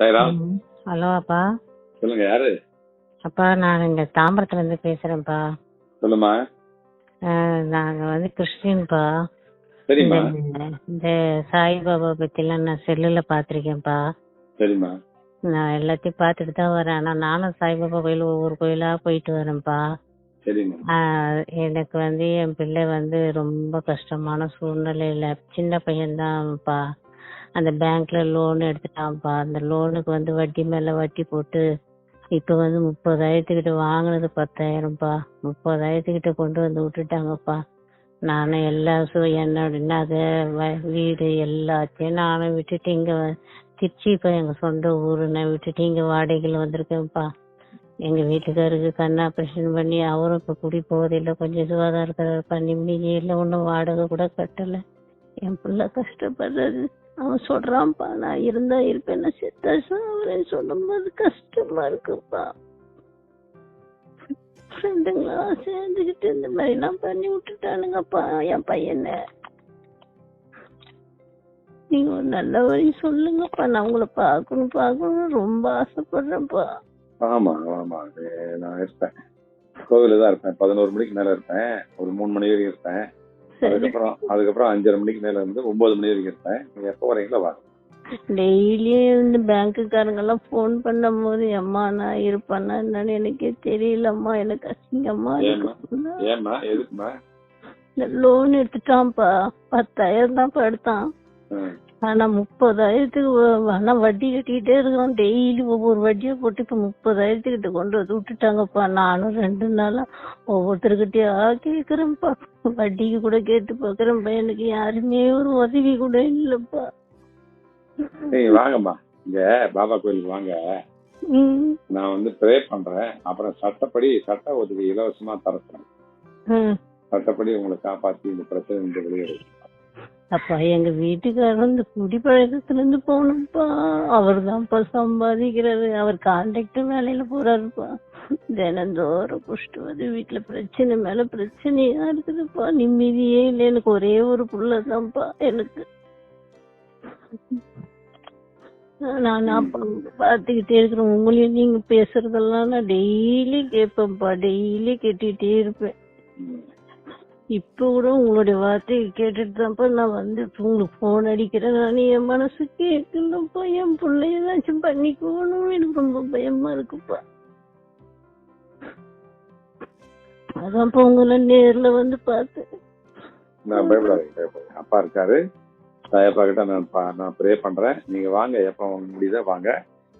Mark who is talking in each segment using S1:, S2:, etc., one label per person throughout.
S1: Hello அப்பா.
S2: சொல்லுங்க யாரு?
S1: அப்பா நான் இங்க தாம்பரத்துல இருந்து பேசுறேன்ப்பா
S2: சொல்லுமா
S1: நாங்க வந்து கிறிஸ்டின்ப்பா
S2: சரிம்மா.
S1: இந்த சாய்பாபா பத்திலாம் நான் செல்லுல பாத்திருக்கேன்ப்பா.
S2: சரிம்மா.
S1: நான் எல்லாத்தையும் பார்த்துட்டு தான் வரேன். ஆனா நானும் சாய்பாபா கோயில் ஒவ்வொரு கோயிலா போயிட்டு வரேன்ப்பா. எனக்கு வந்து என் பிள்ளை வந்து ரொம்ப கஷ்டமான சூழ்நிலையில சின்ன பையன்தான்ப்பா. அந்த பேங்க்ல லோன் எடுத்துட்டான்ப்பா. அந்த லோனுக்கு வந்து வட்டி மேல வட்டி போட்டு இப்ப வந்து முப்பதாயிரத்துக்கிட்ட வாங்கினது பத்தாயிரம்ப்பா. முப்பதாயிரத்துக்கிட்ட கொண்டு வந்து விட்டுட்டாங்கப்பா. நானும் எல்லா சு என்னோட நகை வ- வீடு எல்லாத்தையும் நானும் விட்டுட்டு இங்க வ- திருச்சி இப்ப எங்க சொந்த ஊரு நான் விட்டுட்டு இங்க வாடகையில் வந்திருக்கேன்ப்பா. எங்க வீட்டுக்காருக்கு கண் ஆபரேஷன் பண்ணி அவரும் இப்ப குடி போவதில்லை கொஞ்சம் சுகாதார இருக்கிறாரு பண்ணி இல்லை ஒன்றும் வாடகை கூட கட்டல. என் பிள்ளை கஷ்டப்படுறது அவன் சொல்றான்ப்பா நான் இருந்தா இருப்பேன். செத்தா சாவரேன்னு சொல்லும்போது கஷ்டமா இருக்குப்பா. ஃப்ரெண்டுங்களா சேர்ந்துக்கிட்டு இந்த மாதிரி எல்லாம் பண்ணி விட்டுட்டானுங்கப்பா என் பையனை. நீங்க ஒரு நல்ல வழி சொல்லுங்கப்பா. நான் உங்களை பார்க்கணும் பார்க்கணும் ரொம்ப ஆசைப்படுறேன்ப்பா.
S2: ஆமா ஆமா. நான் இருப்பேன். கோவில தான் இருப்பேன். பதினோரு மணிக்கு மேல இருப்பேன். ஒரு மூணு மணி வரைக்கும் இருப்பேன். அதுக்கப்புறம் அதுக்கப்புறம் அஞ்சரை மணிக்கு மேல இருந்து ஒன்பது மணி வரைக்கும் இருப்பேன். நீங்க எப்போ வரீங்களோ வாங்க
S1: டெய்லியும் இந்த பேங்க்குக்காரங்க எல்லாம் ஃபோன் பண்ணும் போது அம்மா நான் இருப்பேன்னா என்னன்னு எனக்கே தெரியலம்மா. எனக்கு அசிங்கம்மா
S2: ஏம்மா? எதுக்குமா
S1: இந்த லோன் எடுத்துட்டான்ப்பா. பத்தாயிரம் தான்ப்பா எடுத்தான். ஆனா முப்பதாயிரத்துக்கு ஆனா வட்டி கட்டிக்கிட்டே இருக்கிறோம் டெய்லி ஒவ்வொரு வட்டியா போட்டு இப்ப முப்பதாயிரத்துக்கிட்ட கொண்டு வந்து விட்டுட்டாங்கப்பா. நானும் ரெண்டு நாளா ஒவ்வொருத்தருக்கிட்டயா கேக்குறேன்ப்பா. வட்டிக்கு கூட கேட்டு பாக்குறேன்ப்பா. எனக்கு யாருமே ஒரு உதவி கூட இல்லப்பா.
S2: வாங்கம்மா. இங்க பாபா கோயிலுக்கு வாங்க. நான் வந்து ப்ரே பண்றேன். அப்புறம் சட்டப்படி சட்ட உதவி இலவசமா தரப்பேன் சட்டப்படி உங்களை காப்பாத்தி இந்த பிரச்சனை வெளியேறும்.
S1: அப்பா எங்க வீட்டுக்காரர் இந்த குடிப்பழக்கத்துல இருந்து போகணும்ப்பா. அவர் தான்ப்பா சம்பாதிக்கிறாரு அவர் கான்ட்ராக்டர் வேலையில போறாருப்பா. தினந்தோறும் புஷ்டு வந்து வீட்டுல பிரச்சனை மேல பிரச்சனையா இருக்குதுப்பா. நிம்மதியே இல்லை. எனக்கு ஒரே ஒரு புள்ளதான்ப்பா எனக்கு. நான் பார்த்துக்கிட்டே பாத்துக்கிட்டே இருக்கிறேன். உங்களையும் நீங்க பேசுறதெல்லாம் நான் டெய்லி கேட்பேன்ப்பா. டெய்லி கேட்டுக்கிட்டே இருப்பேன். இப்ப கூட உங்களுடைய வார்த்தையை கேட்டுட்டு தான்ப்பா நான் வந்து உங்களுக்கு போன் அடிக்கிறேன். நான் என் மனசு கேட்கலப்பா என் பிள்ளை ஏதாச்சும் பண்ணிக்கணும் எனக்கு ரொம்ப பயமா இருக்குப்பா. அதான்ப்பா உங்களை நேர்ல வந்து பார்த்தேன்.
S2: நான் பயப்படாதீங்க அப்பா இருக்காரு. சாயப்பா கிட்ட நான் நான் ப்ரே பண்றேன். நீங்க வாங்க எப்போ முடியுதோ வாங்க.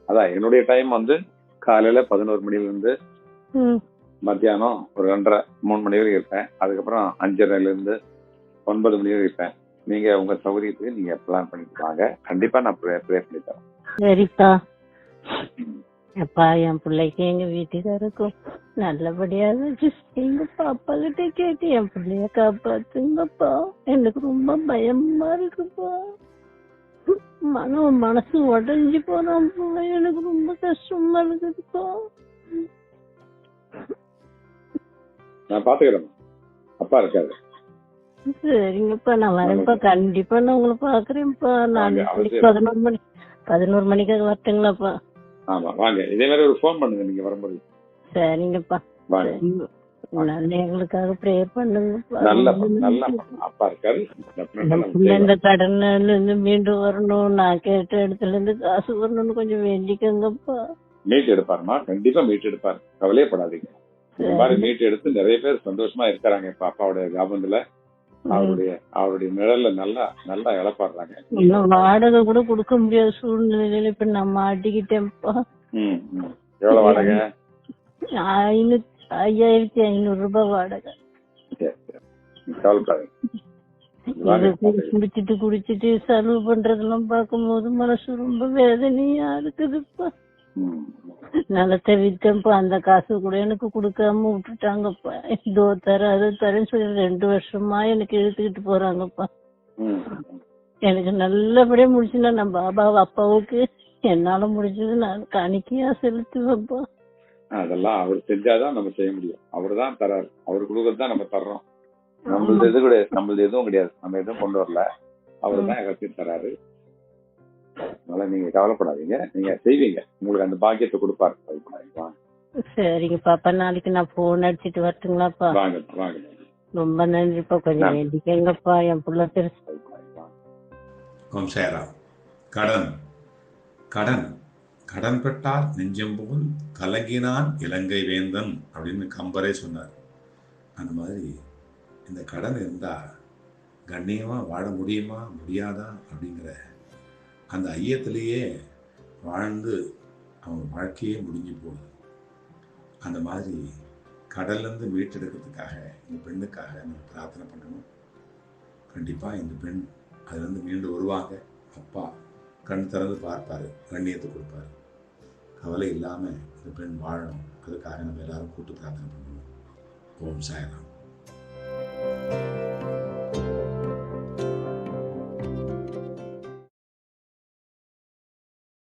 S2: அதான் என்னுடைய டைம் வந்து காலையில பதினோரு மணில இருந்து மத்தியானம் ஒரு ரெண்டரை மூணு மணி வரைக்கும் இருப்பேன். அதுக்கப்புறம் அஞ்சரைல இருந்து ஒன்பது மணி வரைக்கும் இருப்பேன். நீங்க உங்க சௌகரியத்துக்கு நீங்க பிளான் பண்ணிட்டு வாங்க. கண்டிப்பா நான் ப்ரே ப்ரே பண்ணி தரேன்.
S1: சரிப்பா. அப்பா என் பிள்ளைக்கு எங்க வீட்டுக்காருக்கும் நல்லபடியா செய்யுங்கப்பா அப்பா கிட்ட கேட்டு என் பிள்ளைய காப்பாத்துங்கப்பா. எனக்கு ரொம்ப பயமா இருக்குப்பா. மனம் மனசு உடஞ்சி போறான்ப்பா எனக்கு ரொம்ப கஷ்டமா இருக்குதுப்பா.
S2: நான் பாத்துக்கிறேன் அப்பா இருக்காரு.
S1: சரிங்கப்பா நான் வரேன்ப்பா. கண்டிப்பா நான் உங்களை பாக்குறேன்ப்பா. நான். பதினோரு மணி பதினோரு மணிக்காக வரட்டுங்களாப்பா.
S2: ஆமா வாங்க. இதே மாதிரி ஒரு ஃபோன் பண்ணுங்க நீங்க வரும்போது.
S1: சரிங்கப்பா. எங்களுக்காக ப்ரேயர். இந்த கடன்ல இருந்து மீண்டு வரணும். நான் கேட்ட இடத்துல இருந்து காசு வரணும்னு கொஞ்சம் வேண்டிக்கங்கப்பா.
S2: மீட் எடுப்பாருமா கண்டிப்பா மீட் எடுப்பாரு. கவலையே படாதீங்க. இந்த மாதிரி மீட் எடுத்து நிறைய பேர் சந்தோஷமா இருக்கிறாங்க. இப்ப அப்பாவுடைய காபந்துல அவருடைய அவருடைய நிழல்ல நல்லா நல்லா இழப்பாடுறாங்க
S1: இன்னும் வாடகை கூட கொடுக்க முடியாத சூழ்நிலையில இப்ப நான் மாட்டிக்கிட்டேன்ப்பா
S2: ம் ம். எவ்வளவு வாடகை?
S1: ஐநூத்தி ஐயாயிரத்தி ஐநூறு ரூபாய் வாடகை. குடிச்சிட்டு குடிச்சிட்டு செலவு பண்றதெல்லாம் பார்க்கும்போது மனசு ரொம்ப வேதனையா இருக்குதுப்பா. நிலத்தை வித்தப்ப அந்த காசு கூட எனக்கு கொடுக்காம விட்டுட்டாங்கப்பா. இதோ தர அதை தரேன்னு சொல்லி ரெண்டு வருஷமா எனக்கு இழுத்துக்கிட்டு போறாங்கப்பா. எனக்கு நல்லபடியா முடிச்சுனா நான் பாபா அப்பாவுக்கு என்னால முடிஞ்சது நான் காணிக்கையா செலுத்துவேன்ப்பா.
S2: அதெல்லாம் அவர் செஞ்சாதான் நம்ம செய்ய முடியும். அவர் தான் தராரு. அவர் கொடுக்கறது தான் நம்ம தர்றோம். நம்மளது எது கிடையாது நம்மளது எதுவும் கிடையாது. நம்ம எதுவும் கொண்டு வரல. அவர் தான் எல்லாத்தையும் தராரு. அதனால நீங்க கவலைப்படாதீங்க. நீங்க செய்வீங்க. உங்களுக்கு அந்த பாக்கியத்தை கொடுப்பாரு. கவலைப்படாதீங்க வாங்க
S1: சரிங்கப்பா. அப்ப நாளைக்கு நான் போன் அடிச்சிட்டு வரட்டுங்களாப்பா?
S2: வாங்க வாங்க.
S1: ரொம்ப நன்றிப்பா. கொஞ்சம். வேண்டிக்கங்கப்பா. என் புள்ள பெருசு.
S3: ஓம் சேரா. கடன். கடன். கடன் பெற்றால் நெஞ்சம் போல் கலங்கினான் இலங்கை வேந்தன் அப்படின்னு கம்பரே சொன்னார். அந்த மாதிரி இந்த கடன் இருந்தால் கண்ணியமாக வாழ முடியுமா? முடியாதா? அப்படிங்கிற அந்த ஐயத்திலேயே வாழ்ந்து அவங்க வாழ்க்கையே முடிஞ்சு போகுது. அந்த மாதிரி கடல்லேருந்து மீட்டெடுக்கிறதுக்காக இந்த பெண்ணுக்காக நம்ம பிரார்த்தனை பண்ணணும். கண்டிப்பாக இந்த பெண் அதுலேருந்து மீண்டு வருவாங்க. அப்பா கண் திறந்து பார்ப்பார் கண்ணியத்தை கொடுப்பாரு. கவலை இல்லாமல் இந்த பெண் வாழணும். அதுக்காக நம்ம எல்லாரும் கூட்டு பிரார்த்தனை பண்ணணும். ஓம் சாய்ராம்.